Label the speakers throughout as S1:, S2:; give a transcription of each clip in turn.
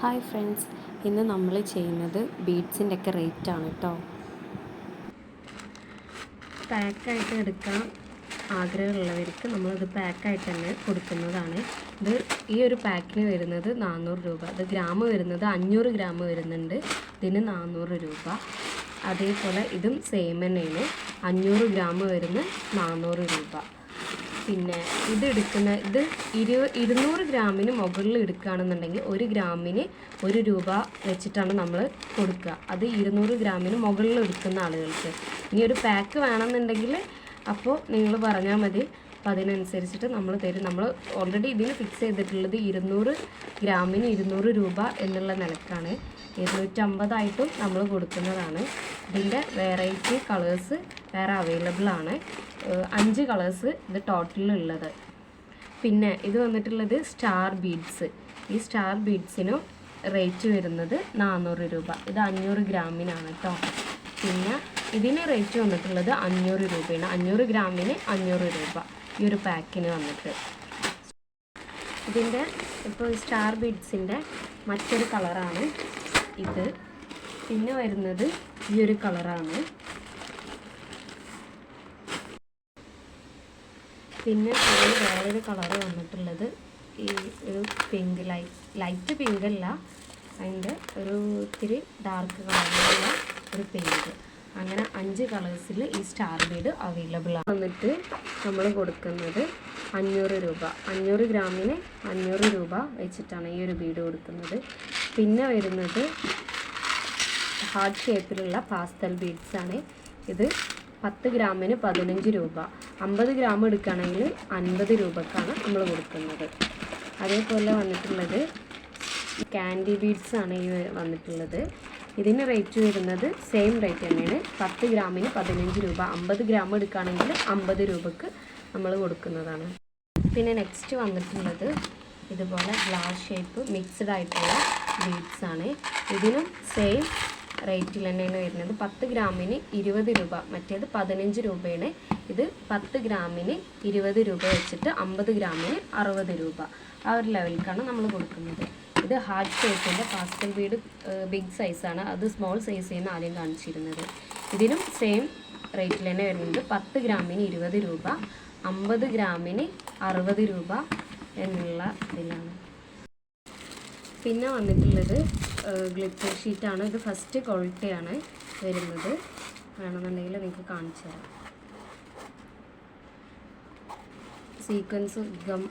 S1: Hi friends. ഇന്ന് നമ്മൾ ചെയ്യുന്നത് ബീഡ്സിന്റെ ഒക്കെ റേറ്റ് ആണ് കേട്ടോ. പാക്കായിട്ട് എടുക്കാൻ ആഗ്രഹമുള്ളവർക്ക് നമ്മളത് പാക്കായിട്ട് തന്നെ കൊടുക്കുന്നതാണ്. ഇത് ഈ ഒരു പാക്കിന് വരുന്നത് നാനൂറ് രൂപ. അത് ഗ്രാം വരുന്നത് അഞ്ഞൂറ് ഗ്രാം വരുന്നുണ്ട്. ഇതിന് നാനൂറ് രൂപ. അതേപോലെ ഇതും സെയിം തന്നെയാണ്. അഞ്ഞൂറ് ഗ്രാം വരുന്ന നാനൂറ് രൂപ. പിന്നെ ഇത് എടുക്കുന്ന ഇത് ഇരു ഇരുന്നൂറ് ഗ്രാമിന് മുകളിൽ എടുക്കുകയാണെന്നുണ്ടെങ്കിൽ ഒരു ഗ്രാമിന് ഒരു രൂപ വെച്ചിട്ടാണ് നമ്മൾ കൊടുക്കുക. അത് ഇരുന്നൂറ് ഗ്രാമിന് മുകളിൽ എടുക്കുന്ന ആളുകൾക്ക്. ഇനി ഒരു പാക്ക് വേണമെന്നുണ്ടെങ്കിൽ അപ്പോൾ നിങ്ങൾ പറഞ്ഞാൽ മതി. അപ്പോൾ അതിനനുസരിച്ചിട്ട് നമ്മൾ തരും. നമ്മൾ ഓൾറെഡി ഇതിന് ഫിക്സ് ചെയ്തിട്ടുള്ളത് ഇരുന്നൂറ് ഗ്രാമിന് ഇരുന്നൂറ് രൂപ എന്നുള്ള നിലക്കാണ്. ഇരുന്നൂറ്റമ്പതായിട്ടും നമ്മൾ കൊടുക്കുന്നതാണ്. ഇതിന്റെ വെറൈറ്റി കളേഴ്സ് വേറെ അവൈലബിൾ ആണ്. അഞ്ച് കളേഴ്സ് ഇത് ടോട്ടലുള്ളത് പിന്നെ ഇത് വന്നിട്ടുള്ളത് സ്റ്റാർ ബീഡ്സ് ഈ സ്റ്റാർ ബീഡ്സിനും റേറ്റ് വരുന്നത് നാനൂറ് രൂപ. ഇത് അഞ്ഞൂറ് ഗ്രാമിനാണ് കേട്ടോ പിന്നെ ഇതിന് റേറ്റ് വന്നിട്ടുള്ളത് അഞ്ഞൂറ് രൂപയാണ്. അഞ്ഞൂറ് ഗ്രാമിന് അഞ്ഞൂറ് രൂപ. ഈ ഒരു പാക്കിന് വന്നിട്ട്. ഇതിന്റെ ഇപ്പോൾ സ്റ്റാർ ബീഡ്സിന്റെ മറ്റൊരു കളറാണ് ഇത്. പിന്നെ വരുന്നത് ഈ ഒരു കളറാണ്. പിന്നെ അതിൽ വേറൊരു കളറ് വന്നിട്ടുള്ളത് ഈ ഒരു പിങ്ക് ലൈറ്റ് ലൈറ്റ് പിങ്ക് അല്ല. അതിന്റെ ഒരു ഇത്തിരി ഡാർക്ക് കളറിലുള്ള ഒരു പിങ്ക്. അങ്ങനെ അഞ്ച് കളേഴ്സിൽ ഈ സ്റ്റാർ ബീഡ് അവൈലബിൾ ആണ്. വന്നിട്ട് നമ്മൾ കൊടുക്കുന്നത് അഞ്ഞൂറ് രൂപ. അഞ്ഞൂറ് ഗ്രാമിന് അഞ്ഞൂറ് രൂപ വെച്ചിട്ടാണ് ഈ ഒരു ബീഡ് കൊടുക്കുന്നത്. പിന്നെ വരുന്നത് ഹാർട്ട് ഷേപ്പിലുള്ള പാസ്തൽ ബീഡ്സ് ആണ്. ഇത് പത്ത് ഗ്രാമിന് പതിനഞ്ച് രൂപ. അമ്പത് ഗ്രാം എടുക്കുകയാണെങ്കിൽ അൻപത് രൂപക്കാണ് നമ്മൾ കൊടുക്കുന്നത്. അതേപോലെ വന്നിട്ടുള്ളത് കാൻഡി ബീഡ്സ് ആണ് ഈ വന്നിട്ടുള്ളത്. ഇതിന് റേറ്റ് വരുന്നത് സെയിം റേറ്റ് തന്നെയാണ്. പത്ത് ഗ്രാമിന് പതിനഞ്ച് രൂപ. അമ്പത് ഗ്രാം എടുക്കുകയാണെങ്കിൽ അമ്പത് രൂപക്ക് നമ്മൾ കൊടുക്കുന്നതാണ്. പിന്നെ നെക്സ്റ്റ് വന്നിട്ടുള്ളത് ഇതുപോലെ ഗ്ലാസ് ഷേപ്പ് മിക്സ്ഡ് ആയിട്ടുള്ള ബീഡ്സ് ആണ്. ഇതിനും സെയിം റേറ്റിൽ തന്നെയാണ് വരുന്നത്. പത്ത് ഗ്രാമിന് ഇരുപത് രൂപ. മറ്റേത് പതിനഞ്ച് രൂപയാണ്. ഇത് പത്ത് ഗ്രാമിന് ഇരുപത് രൂപ വെച്ചിട്ട് അമ്പത് ഗ്രാമിന് അറുപത് രൂപ. ആ ഒരു ലെവലിലേക്കാണ് നമ്മൾ കൊടുക്കുന്നത്. ഇത് ഹാർഡ് ഷേപ്പിന്റെ പാസ്റ്റൽ ബീഡ് ബിഗ് സൈസാണ് അത് സ്മോൾ സൈസ് സൈസിൽ ആദ്യം കാണിച്ചിരുന്നത്. ഇതിനും സെയിം റേറ്റിൽ തന്നെ വരുന്നുണ്ട്. പത്ത് ഗ്രാമിന് ഇരുപത് രൂപ അമ്പത് ഗ്രാമിന് അറുപത് രൂപ എന്നുള്ള ഇതിലാണ്. പിന്നെ വന്നിട്ടുള്ളത് ഗ്ലിറ്റർ ഷീറ്റാണ്. ഇത് ഫസ്റ്റ് ക്വാളിറ്റിയാണ് വരുന്നത്. വേണമെന്നുണ്ടെങ്കിൽ നിങ്ങൾക്ക് കാണിച്ചു തരാം. സീക്വൻസ് ഗം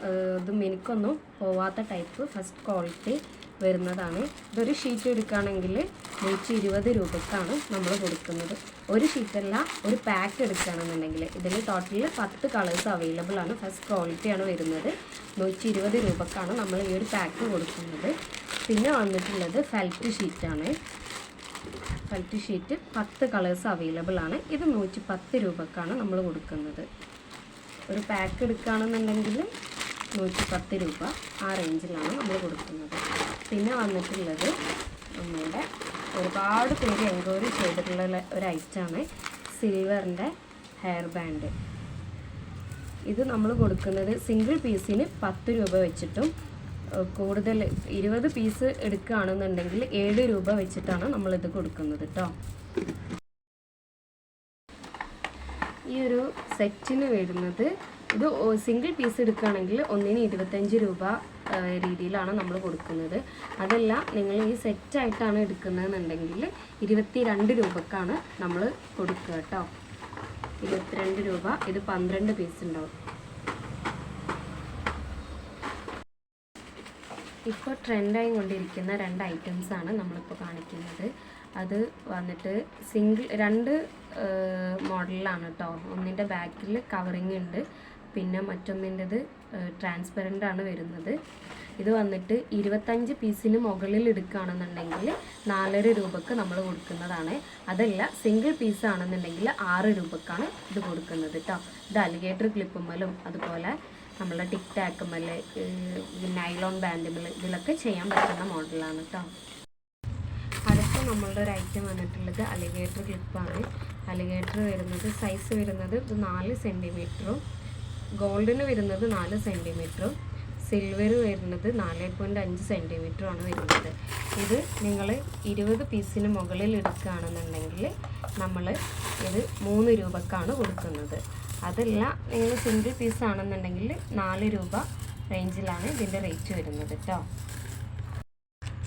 S1: ഇത് മിനുക്കൊന്നും പോവാത്ത ടൈപ്പ് ഫസ്റ്റ് ക്വാളിറ്റി വരുന്നതാണ്. ഇതൊരു ഷീറ്റ് എടുക്കുകയാണെങ്കിൽ നൂറ്റി ഇരുപത് രൂപക്കാണ് നമ്മൾ കൊടുക്കുന്നത്. ഒരു ഷീറ്റല്ല ഒരു പാക്ക് എടുക്കുകയാണെന്നുണ്ടെങ്കിൽ ഇതിൽ ടോട്ടൽ പത്ത് കളേഴ്സ് അവൈലബിൾ ആണ്. ഫസ്റ്റ് ക്വാളിറ്റിയാണ് വരുന്നത്. നൂറ്റി ഇരുപത് രൂപക്കാണ് നമ്മൾ ഈ ഒരു പാക്ക് കൊടുക്കുന്നത്. പിന്നെ വന്നിട്ടുള്ളത് ഫെൽറ്റ് ഷീറ്റാണ് ഫെൽറ്റ് ഷീറ്റ് പത്ത് കളേഴ്സ് അവൈലബിൾ ആണ്. ഇത് നൂറ്റി പത്ത് രൂപക്കാണ് നമ്മൾ കൊടുക്കുന്നത്. ഒരു പാക്ക് എടുക്കുകയാണെന്നുണ്ടെങ്കിൽ നൂറ്റി പത്ത് രൂപ ആ റേഞ്ചിലാണ് നമ്മൾ കൊടുക്കുന്നത്. പിന്നെ വന്നിട്ടുള്ളത് നമ്മളുടെ ഒരുപാട് പേര് എൻക്വയറി ചെയ്തിട്ടുള്ള ഒരു ഐറ്റമാണ് സിൽവറിന്റെ ഹെയർ ബാൻഡ് ഇത് നമ്മൾ കൊടുക്കുന്നത് സിംഗിൾ പീസിന് പത്ത് രൂപ വെച്ചിട്ടും കൂടുതൽ ഇരുപത് പീസ് എടുക്കുകയാണെന്നുണ്ടെങ്കിൽ ഏഴ് രൂപ വെച്ചിട്ടാണ് നമ്മളിത് കൊടുക്കുന്നത് കേട്ടോ ഈ ഒരു സെറ്റിന് വരുന്നത് ഇത് സിംഗിൾ പീസ് എടുക്കുകയാണെങ്കിൽ ഒന്നിന് ഇരുപത്തഞ്ച് രൂപ രീതിയിലാണ് നമ്മൾ കൊടുക്കുന്നത്. അതല്ല നിങ്ങൾ ഈ സെറ്റായിട്ടാണ് എടുക്കുന്നതെന്നുണ്ടെങ്കിൽ ഇരുപത്തി രണ്ട് രൂപക്കാണ് നമ്മൾ കൊടുക്കുക കേട്ടോ. ഇരുപത്തിരണ്ട് രൂപ ഇത് പന്ത്രണ്ട് പീസ് ഉണ്ടാവും. ഇപ്പോൾ ട്രെൻഡായി കൊണ്ടിരിക്കുന്ന രണ്ട് ഐറ്റംസ് ആണ് നമ്മളിപ്പോൾ കാണിക്കുന്നത്. അത് വന്നിട്ട് സിംഗിൾ രണ്ട് മോഡലിലാണ് കേട്ടോ ഒന്നിന്റെ ബാക്കിൽ കവറിങ് ഉണ്ട്. പിന്നെ മറ്റൊന്നിന്റെത് ട്രാൻസ്പെറന്റ് ആണ് വരുന്നത്. ഇത് വന്നിട്ട് ഇരുപത്തഞ്ച് പീസിന് മുകളിൽ എടുക്കുകയാണെന്നുണ്ടെങ്കിൽ നാലര രൂപക്ക് നമ്മൾ കൊടുക്കുന്നതാണ്. അതല്ല സിംഗിൾ പീസ് ആണെന്നുണ്ടെങ്കിൽ ആറ് രൂപക്കാണ് ഇത് കൊടുക്കുന്നത് കേട്ടോ ഇത് അലിഗേറ്റർ ക്ലിപ്പുമ്മലും അതുപോലെ നമ്മളെ ടിക് ടാക്കുമ്മൽ നൈലോൺ ബാൻഡുകൾ ഇതിലൊക്കെ ചെയ്യാൻ പറ്റുന്ന മോഡലാണ് കേട്ടോ അടുത്ത നമ്മളുടെ ഒരു ഐറ്റം വന്നിട്ടുള്ളത് അലിഗേറ്റർ ക്ലിപ്പാണ്. അലിഗേറ്റർ വരുന്നത് സൈസ് വരുന്നത് ഇത് നാല് സെന്റിമീറ്ററും ഗോൾഡിന് വരുന്നത് നാല് സെന്റിമീറ്ററും സിൽവർ വരുന്നത് നാല് പോയിന്റ് അഞ്ച് സെന്റിമീറ്ററുമാണ് വരുന്നത്. ഇത് നിങ്ങൾ ഇരുപത് പീസിന് മുകളിൽ എടുക്കുകയാണെന്നുണ്ടെങ്കിൽ നമ്മൾ ഇത് മൂന്ന് രൂപക്കാണ് കൊടുക്കുന്നത്. അതല്ല. നിങ്ങൾ സിംഗിൾ പീസ് ആണെന്നുണ്ടെങ്കിൽ നാല് രൂപ റേഞ്ചിലാണ് ഇതിന്റെ റേറ്റ് വരുന്നത് കേട്ടോ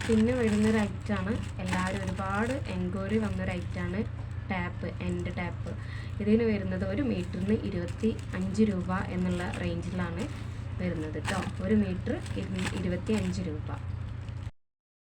S1: പിന്നെ വരുന്നൊരു ഐറ്റാണ് എല്ലാവരും ഒരുപാട് എൻക്വയറി വന്നൊരു ഐറ്റാണ് ടാപ്പ് എൻഡ് ടാപ്പ് ഇതിന് വരുന്നത് ഒരു മീറ്ററിന് ഇരുപത്തി അഞ്ച് രൂപ എന്നുള്ള റേഞ്ചിലാണ് വരുന്നത് കേട്ടോ ഒരു മീറ്റർ ഇരുപത്തി അഞ്ച് രൂപ.